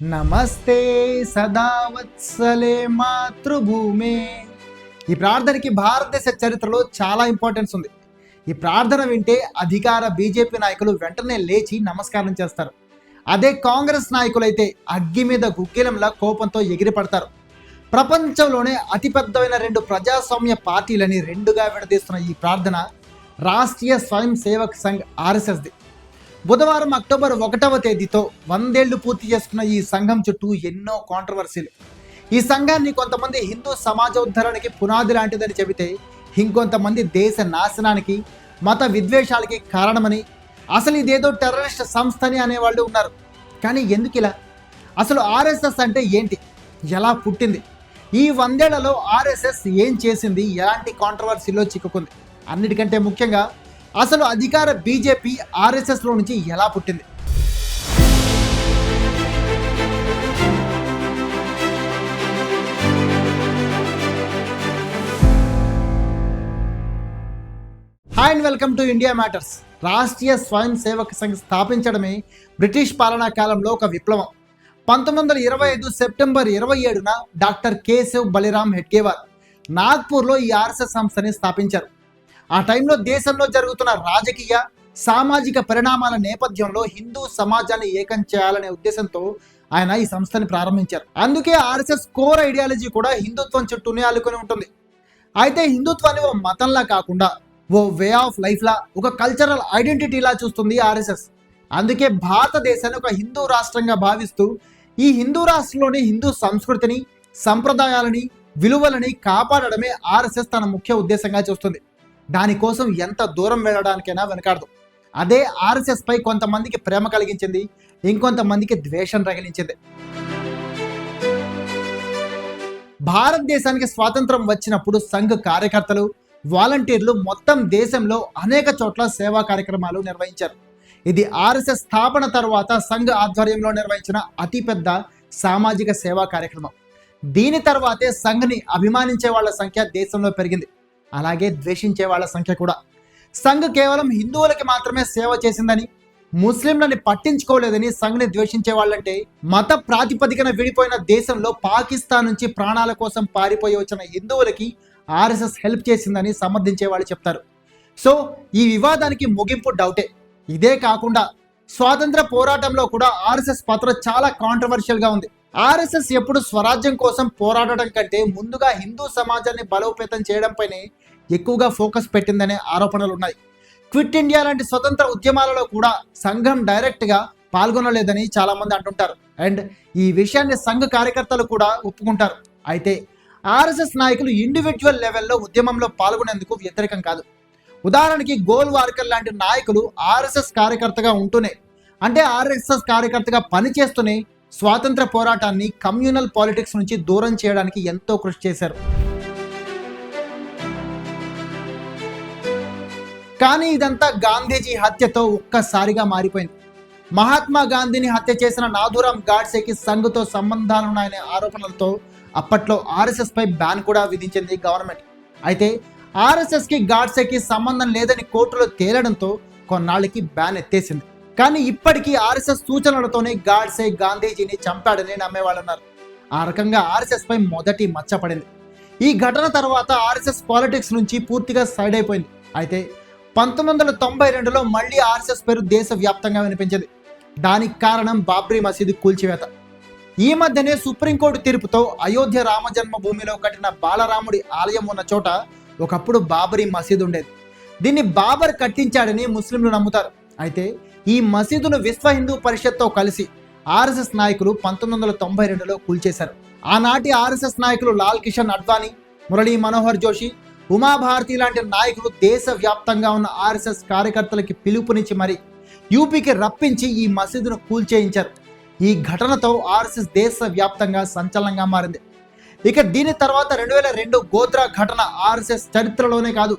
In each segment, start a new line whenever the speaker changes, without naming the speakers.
నమస్తే సదా వత్సలే మాతృభూమే. ఈ ప్రార్థనకి భారతదేశ చరిత్రలో చాలా ఇంపార్టెన్స్ ఉంది. ఈ ప్రార్థన వింటే అధికార బీజేపీ నాయకులు వెంటనే లేచి నమస్కారం చేస్తారు. అదే కాంగ్రెస్ నాయకులైతే అగ్గి మీద గుగ్గిలంలా కోపంతో ఎగిరిపడతారు. ప్రపంచంలోనే అతిపెద్దమైన రెండు ప్రజాస్వామ్య పార్టీలని రెండుగా విడదీస్తున్న ఈ ప్రార్థన రాష్ట్రీయ స్వయం సేవక్ సంఘ్ ఆర్ఎస్ఎస్ది. బుధవారం అక్టోబర్ ఒకటవ తేదీతో వందేళ్ళు పూర్తి చేసుకున్న ఈ సంఘం చుట్టూ ఎన్నో కాంట్రవర్సీలు ఈ సంఘాన్ని కొంతమంది హిందూ సమాజోద్ధరణకి పునాది లాంటిదని చెబితే ఇంకొంతమంది దేశ నాశనానికి మత విద్వేషాలకి కారణమని అసలు ఇదేదో టెర్రరిస్ట్ సంస్థని అనేవాళ్ళు ఉన్నారు. కానీ ఎందుకు ఇలా? అసలు ఆర్ఎస్ఎస్ అంటే ఏంటి? ఎలా పుట్టింది? ఈ వందేళ్ళలో ఆర్ఎస్ఎస్ ఏం చేసింది? ఎలాంటి కాంట్రవర్సీలో చిక్కుకుంది? అన్నిటికంటే ముఖ్యంగా అసలు అధికార బీజేపీ ఆర్ఎస్ఎస్లో నుంచి ఎలా పుట్టింది? Hi and welcome to India Matters Rashtriya Swayamsevak Sangh స్థాపించడమే British పాలనా కాలంలో ఒక విప్లవం. పంతొమ్మిది వందల ఇరవై ఐదు సెప్టెంబర్ ఇరవై ఏడున డాక్టర్ కేశవ్ బలిరామ్ హెడ్గేవార్ నాగ్పూర్లో ఈ ఆర్ఎస్ఎస్ సంస్థని స్థాపించారు. ఆ టైంలో దేశంలో జరుగుతున్న రాజకీయ సామాజిక పరిణామాల నేపథ్యంలో హిందూ సమాజాన్ని ఏకం చేయాలనే ఉద్దేశంతో ఆయన ఈ సంస్థని ప్రారంభించారు. అందుకే ఆర్ఎస్ఎస్ కోర్ ఐడియాలజీ కూడా హిందుత్వం చుట్టూనే అల్లుకొని ఉంటుంది. అయితే హిందుత్వాన్ని ఓ మతంలా కాకుండా ఓ వే ఆఫ్ లైఫ్లా ఒక కల్చరల్ ఐడెంటిటీలా చూస్తుంది ఆర్ఎస్ఎస్. అందుకే భారతదేశాన్ని ఒక హిందూ రాష్ట్రంగా భావిస్తూ ఈ హిందూ రాష్ట్రంలోని హిందూ సంస్కృతిని సంప్రదాయాలని విలువలని కాపాడడమే ఆర్ఎస్ఎస్ తన ముఖ్య ఉద్దేశంగా చూస్తుంది. దానికోసం ఎంత దూరం వెళ్ళడానికైనా వెనకాడదు. అదే ఆర్ఎస్ఎస్ పై కొంతమందికి ప్రేమ కలిగించింది ఇంకొంతమందికి ద్వేషం రగిలించింది. భారతదేశానికి స్వాతంత్రం వచ్చినప్పుడు సంఘ్ కార్యకర్తలు వాలంటీర్లు మొత్తం దేశంలో అనేక చోట్ల సేవా కార్యక్రమాలు నిర్వహించారు. ఇది ఆర్ఎస్ఎస్ స్థాపన తర్వాత సంఘ్ ఆధ్వర్యంలో నిర్వహించిన అతిపెద్ద సామాజిక సేవా కార్యక్రమం. దీని తర్వాతే సంఘ్ని అభిమానించే వాళ్ళ సంఖ్య దేశంలో పెరిగింది. అలాగే ద్వేషించే వాళ్ళ సంఖ్య కూడా. సంఘ్ కేవలం హిందువులకి మాత్రమే సేవ చేసిందని ముస్లింలని పట్టించుకోలేదని సంఘ్ని ద్వేషించే వాళ్ళంటే మత ప్రాతిపదికన విడిపోయిన దేశంలో పాకిస్తాన్ నుంచి ప్రాణాల కోసం పారిపోయి వచ్చిన హిందువులకి ఆర్ఎస్ఎస్ హెల్ప్ చేసిందని సమర్థించే వాళ్ళు చెప్తారు. సో ఈ వివాదానికి ముగింపు డౌటే. ఇదే కాకుండా స్వాతంత్ర పోరాటంలో కూడా ఆర్ఎస్ఎస్ పాత్ర చాలా కాంట్రవర్షియల్గా ఉంది. ఆర్ఎస్ఎస్ ఎప్పుడు స్వరాజ్యం కోసం పోరాడటం కంటే ముందుగా హిందూ సమాజాన్ని బలోపేతం చేయడంపైనే ఎక్కువగా ఫోకస్ పెట్టిందనే ఆరోపణలు ఉన్నాయి క్విట్ ఇండియా లాంటి స్వతంత్ర ఉద్యమాలలో కూడా సంఘం డైరెక్ట్గా పాల్గొనలేదని చాలామంది అంటుంటారు. అండ్ ఈ విషయాన్ని సంఘ కార్యకర్తలు కూడా ఒప్పుకుంటారు. అయితే ఆర్ఎస్ఎస్ నాయకులు ఇండివిజువల్ లెవెల్లో ఉద్యమంలో పాల్గొనేందుకు వ్యతిరేకం కాదు. ఉదాహరణకి గోల్ వార్కర్ లాంటి నాయకులు ఆర్ఎస్ఎస్ కార్యకర్తగా ఉంటూనే అంటే ఆర్ఎస్ఎస్ కార్యకర్తగా పనిచేస్తూనే స్వాతంత్ర పోరాటాన్ని కమ్యూనల్ పాలిటిక్స్ నుంచి దూరం చేయడానికి ఎంతో కృషి చేశారు. కానీ ఇదంతా గాంధీజీ హత్యతో ఒక్కసారిగా మారిపోయింది. మహాత్మా గాంధీని హత్య చేసిన నాథురాం గాడ్సేకి సంఘ్తో సంబంధాలున్నాయనే ఆరోపణలతో అప్పట్లో ఆర్ఎస్ఎస్పై బ్యాన్ కూడా విధించింది గవర్నమెంట్. అయితే ఆర్ఎస్ఎస్కి గాడ్సేకి సంబంధం లేదని కోర్టులో తేలడంతో కొన్నాళ్ళకి బ్యాన్ ఎత్తేసింది. కానీ ఇప్పటికీ ఆర్ఎస్ఎస్ సూచనలతోనే గాడ్సే గాంధీజీని చంపాడని నమ్మేవాళ్ళు ఉన్నారు ఆ రకంగా ఆర్ఎస్ఎస్ పై మొదటి మచ్చపడింది. ఈ ఘటన తర్వాత ఆర్ఎస్ఎస్ పాలిటిక్స్ నుంచి పూర్తిగా సైడ్ అయిపోయింది. అయితే పంతొమ్మిది వందల తొంభై రెండులో మళ్ళీ ఆర్ఎస్ఎస్ పేరు దేశవ్యాప్తంగా వినిపించింది. దానికి కారణం బాబ్రీ మసీదు కూల్చివేత. ఈ మధ్యనే సుప్రీంకోర్టు తీర్పుతో అయోధ్య రామజన్మభూమిలో కట్టిన బాలరాముడి ఆలయం ఉన్న చోట ఒకప్పుడు బాబరీ మసీదు ఉండేది. దీన్ని బాబర్ కట్టించాడని ముస్లింలు నమ్ముతారు. అయితే ఈ మసీదును విశ్వ హిందూ పరిషత్తో కలిసి ఆర్ఎస్ఎస్ నాయకులు పంతొమ్మిది వందల తొంభై రెండులో కూల్చేశారు. ఆనాటి ఆర్ఎస్ఎస్ నాయకులు లాల్ కిషన్ అడ్వాణి మురళీ మనోహర్ జోషి ఉమాభారతి లాంటి నాయకులు దేశవ్యాప్తంగా ఉన్న ఆర్ఎస్ఎస్ కార్యకర్తలకి పిలుపునిచ్చి మరి యూపీకి రప్పించి ఈ మసీదును కూల్చేయించారు. ఈ ఘటనతో ఆర్ఎస్ఎస్ దేశవ్యాప్తంగా సంచలనంగా మారింది. ఇక దీని తర్వాత రెండు వేల రెండు గోత్రా ఘటన ఆర్ఎస్ఎస్ చరిత్రలోనే కాదు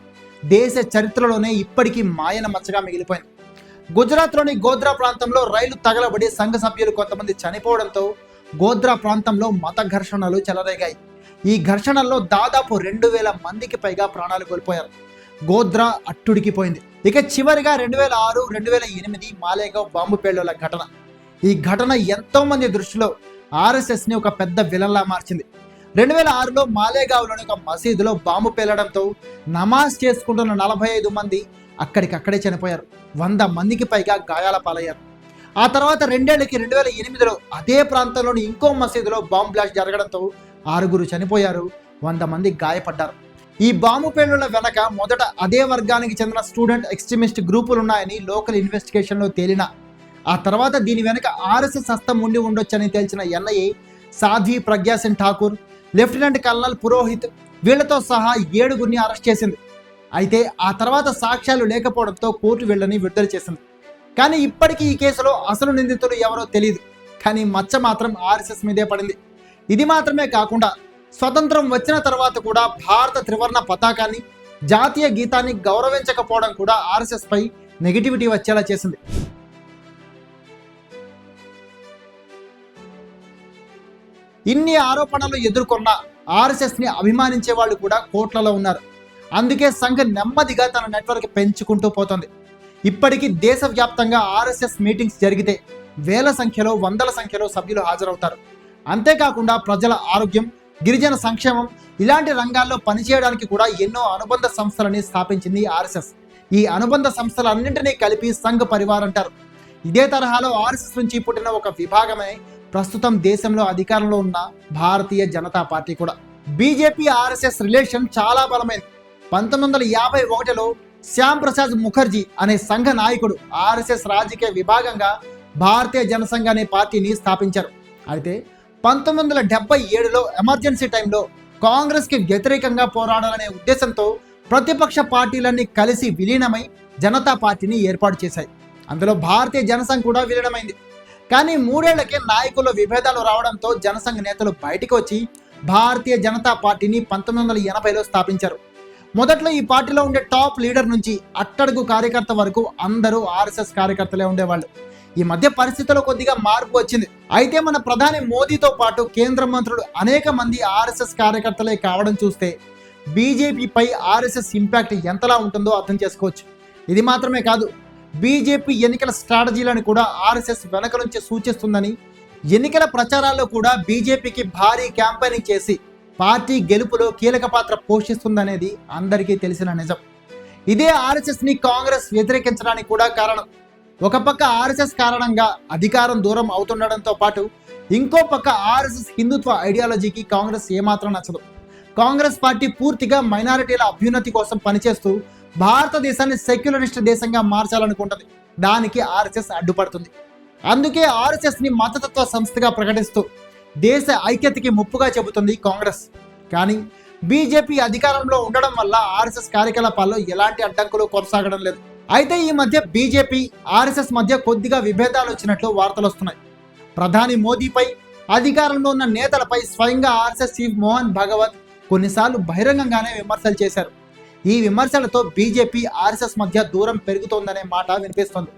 దేశ చరిత్రలోనే ఇప్పటికీ మాయన మచ్చగా మిగిలిపోయింది. గుజరాత్లోని గోద్రా ప్రాంతంలో రైలు తగలబడి సంఘ సభ్యులు కొంతమంది చనిపోవడంతో గోద్రా ప్రాంతంలో మత ఘర్షణలు చెలరేగాయి. ఈ ఘర్షణల్లో దాదాపు రెండు వేల మందికి పైగా ప్రాణాలు కోల్పోయారు. గోద్రా అట్టుడికిపోయింది ఇక చివరిగా రెండు వేల ఆరు రెండు వేల ఎనిమిది మాలేగావ్ బాంబు పేలుల ఘటన. ఈ ఘటన ఎంతో మంది దృష్టిలో ఆర్ఎస్ఎస్ని ఒక పెద్ద విలన్లా మార్చింది. రెండు వేల ఆరులో మాలేగావ్లోని ఒక మసీదులో బాంబు పేలడంతో నమాజ్ చేసుకుంటున్న నలభై ఐదు మంది అక్కడికక్కడే చనిపోయారు. వంద మందికి పైగా గాయాల పాలయ్యారు. ఆ తర్వాత రెండేళ్ళకి రెండు వేల ఎనిమిదిలో అదే ప్రాంతంలోని ఇంకో మసీదులో బాంబు బ్లాస్ట్ జరగడంతో ఆరుగురు చనిపోయారు వంద మంది గాయపడ్డారు. ఈ బాంబు పేలుళ్ళ వెనక మొదట అదే వర్గానికి చెందిన స్టూడెంట్ ఎక్స్ట్రీమిస్ట్ గ్రూపులు ఉన్నాయని లోకల్ ఇన్వెస్టిగేషన్లో తేలిన. ఆ తర్వాత దీని వెనుక ఆర్ఎస్ఎస్ హస్తం ఉండి ఉండొచ్చని తేల్చిన NIA Sadhvi Pragya Singh Thakur lieutenant colonel Purohit వీళ్ళతో సహా ఏడుగురిని అరెస్ట్ చేసింది. అయితే ఆ తర్వాత సాక్ష్యాలు లేకపోవడంతో కోర్టు వెళ్ళని విడుదల చేసింది. కానీ ఇప్పటికీ ఈ కేసులో అసలు నిందితులు ఎవరో తెలియదు కానీ మచ్చ మాత్రం ఆర్ఎస్ఎస్ మీదే పడింది. ఇది మాత్రమే కాకుండా స్వతంత్రం వచ్చిన తర్వాత కూడా భారత త్రివర్ణ పతాకాన్ని జాతీయ గీతాన్ని గౌరవించకపోవడం కూడా ఆర్ఎస్ఎస్ పై నెగిటివిటీ వచ్చేలా చేసింది. ఇన్ని ఆరోపణలు ఎదుర్కొన్న ఆర్ఎస్ఎస్ని అభిమానించే వాళ్ళు కూడా కోట్లలో ఉన్నారు. అందుకే సంఘ్ నెమ్మదిగా తన నెట్వర్క్ పెంచుకుంటూ పోతుంది. ఇప్పటికీ దేశవ్యాప్తంగా ఆర్ఎస్ఎస్ మీటింగ్స్ జరిగితే వేల సంఖ్యలో వందల సంఖ్యలో సభ్యులు హాజరవుతారు. అంతేకాకుండా ప్రజల ఆరోగ్యం గిరిజన సంక్షేమం ఇలాంటి రంగాల్లో పనిచేయడానికి కూడా ఎన్నో అనుబంధ సంస్థలని స్థాపించింది ఆర్ఎస్ఎస్. ఈ అనుబంధ సంస్థలన్నింటినీ కలిపి సంఘ్ పరివార్ అంటారు. ఇదే తరహాలో ఆర్ఎస్ఎస్ నుంచి పుట్టిన ఒక విభాగమే ప్రస్తుతం దేశంలో అధికారంలో ఉన్న భారతీయ జనతా పార్టీ కూడా. బీజేపీ ఆర్ఎస్ఎస్ రిలేషన్ చాలా బలమైంది. పంతొమ్మిది వందల యాభై ఒకటిలో శ్యామ్ ప్రసాద్ ముఖర్జీ అనే సంఘ నాయకుడు ఆర్ఎస్ఎస్ రాజకీయ విభాగంగా భారతీయ జనసంఘ అనే పార్టీని స్థాపించారు. అయితే పంతొమ్మిది వందల డెబ్బై ఏడులో ఎమర్జెన్సీ టైంలో కాంగ్రెస్కి వ్యతిరేకంగా పోరాడాలనే ఉద్దేశంతో ప్రతిపక్ష పార్టీలన్నీ కలిసి విలీనమై జనతా పార్టీని ఏర్పాటు చేశాయి. అందులో భారతీయ జనసంఘ్ కూడా విలీనమైంది. కానీ మూడేళ్ళకే నాయకుల్లో విభేదాలు రావడంతో జనసంఘ్ నేతలు బయటకు వచ్చి భారతీయ జనతా పార్టీని పంతొమ్మిది వందల ఎనభైలో స్థాపించారు. మొదట్లో ఈ పార్టీలో ఉండే టాప్ లీడర్ నుంచి అట్టడుగు కార్యకర్త వరకు అందరూ ఆర్ఎస్ఎస్ కార్యకర్తలే ఉండేవాళ్ళు. ఈ మధ్య పరిస్థితుల్లో కొద్దిగా మార్పు వచ్చింది. అయితే మన ప్రధాని మోదీతో పాటు కేంద్ర మంత్రులు అనేక మంది ఆర్ఎస్ఎస్ కార్యకర్తలే కావడం చూస్తే బీజేపీపై ఆర్ఎస్ఎస్ ఇంపాక్ట్ ఎంతలా ఉంటుందో అర్థం చేసుకోవచ్చు. ఇది మాత్రమే కాదు బీజేపీ ఎన్నికల స్ట్రాటజీలను కూడా ఆర్ఎస్ఎస్ వెనక నుంచి సూచిస్తుందని ఎన్నికల ప్రచారాల్లో కూడా బీజేపీకి భారీ క్యాంపెయినింగ్ చేసి పార్టీ గెలుపులో కీలక పాత్ర పోషిస్తుందనేది అందరికీ తెలిసిన నిజం. ఇదే ఆర్ఎస్ఎస్ని కాంగ్రెస్ వ్యతిరేకించడానికి కూడా కారణం. ఒక పక్క ఆర్ఎస్ఎస్ కారణంగా అధికారం దూరం అవుతుండడంతో పాటు ఇంకో పక్క ఆర్ఎస్ఎస్ హిందుత్వ ఐడియాలజీకి కాంగ్రెస్ ఏమాత్రం నచ్చదు. కాంగ్రెస్ పార్టీ పూర్తిగా మైనారిటీల అభ్యున్నతి కోసం పనిచేస్తూ భారతదేశాన్ని సెక్యులరిస్ట్ దేశంగా మార్చాలనుకుంటుంది. దానికి ఆర్ఎస్ఎస్ అడ్డుపడుతుంది. అందుకే ఆర్ఎస్ఎస్ని మతతత్వ సంస్థగా ప్రకటిస్తూ దేశ ఐక్యతకి ముప్పుగా చెబుతుంది కాంగ్రెస్. కానీ బీజేపీ అధికారంలో ఉండడం వల్ల ఆర్ఎస్ఎస్ కార్యకలాపాల్లో ఎలాంటి అడ్డంకులు కొనసాగడం లేదు. అయితే ఈ మధ్య బీజేపీ ఆర్ఎస్ఎస్ మధ్య కొద్దిగా విభేదాలు వచ్చినట్లు వార్తలు వస్తున్నాయి. ప్రధాని మోదీపై అధికారంలో ఉన్న నేతలపై స్వయంగా ఆర్ఎస్ఎస్ చీఫ్ మోహన్ భగవత్ కొన్నిసార్లు బహిరంగంగానే విమర్శలు చేశారు. ఈ విమర్శలతో బీజేపీ ఆర్ఎస్ఎస్ మధ్య దూరం పెరుగుతోందనే మాట వినిపిస్తుంది.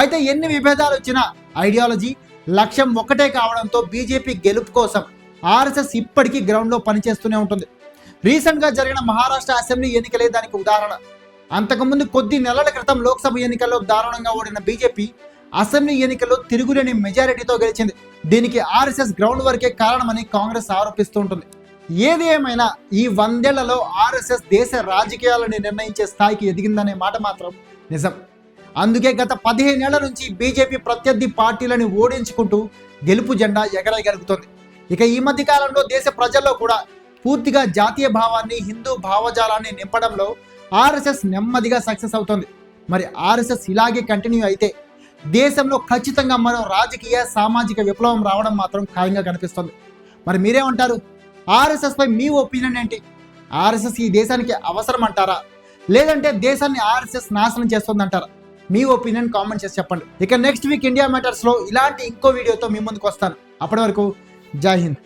అయితే ఎన్ని విభేదాలు వచ్చినా ఐడియాలజీ లక్ష్యం ఒక్కటే కావడంతో బీజేపీ గెలుపు కోసం ఆర్ఎస్ఎస్ ఇప్పటికీ గ్రౌండ్లో పనిచేస్తూనే ఉంటుంది. రీసెంట్గా జరిగిన మహారాష్ట్ర అసెంబ్లీ ఎన్నికలే దానికి ఉదాహరణ. అంతకుముందు కొద్ది నెలల క్రితం లోక్సభ ఎన్నికల్లో దారుణంగా ఓడిన బీజేపీ అసెంబ్లీ ఎన్నికల్లో తిరుగులేని మెజారిటీతో గెలిచింది. దీనికి ఆర్ఎస్ఎస్ గ్రౌండ్ వరకే కారణమని కాంగ్రెస్ ఆరోపిస్తూ ఉంటుంది. ఏది ఏమైనా ఈ వందేళ్ళలో ఆర్ఎస్ఎస్ దేశ రాజకీయాలను నిర్ణయించే స్థాయికి ఎదిగిందనే మాట మాత్రం నిజం. అందుకే గత పదిహేనేళ్ళ నుంచి బీజేపీ ప్రత్యర్థి పార్టీలను ఓడించుకుంటూ గెలుపు జెండా ఎగరగలుగుతోంది ఇక ఈ మధ్య కాలంలో దేశ ప్రజల్లో కూడా పూర్తిగా జాతీయ భావాన్ని హిందూ భావజాలాన్ని నింపడంలో ఆర్ఎస్ఎస్ నెమ్మదిగా సక్సెస్ అవుతుంది. మరి ఆర్ఎస్ఎస్ ఇలాగే కంటిన్యూ అయితే దేశంలో ఖచ్చితంగా మరో రాజకీయ సామాజిక విప్లవం రావడం మాత్రం ఖాయంగా కనిపిస్తుంది. మరి మీరేమంటారు? ఉంటారు ఆర్ఎస్ఎస్పై మీ ఒపీనియన్ ఏంటి? ఆర్ఎస్ఎస్ ఈ దేశానికి అవసరం అంటారా లేదంటే దేశాన్ని ఆర్ఎస్ఎస్ నాశనం చేస్తుందంటారా? మీ ఒపీనియన్ కామెంట్ చేసి చెప్పండి. ఇక నెక్స్ట్ వీక్ ఇండియా మ్యాటర్స్లో ఇలాంటి ఇంకో వీడియోతో మీ ముందుకు వస్తాను. అప్పటి వరకు జై హింద్.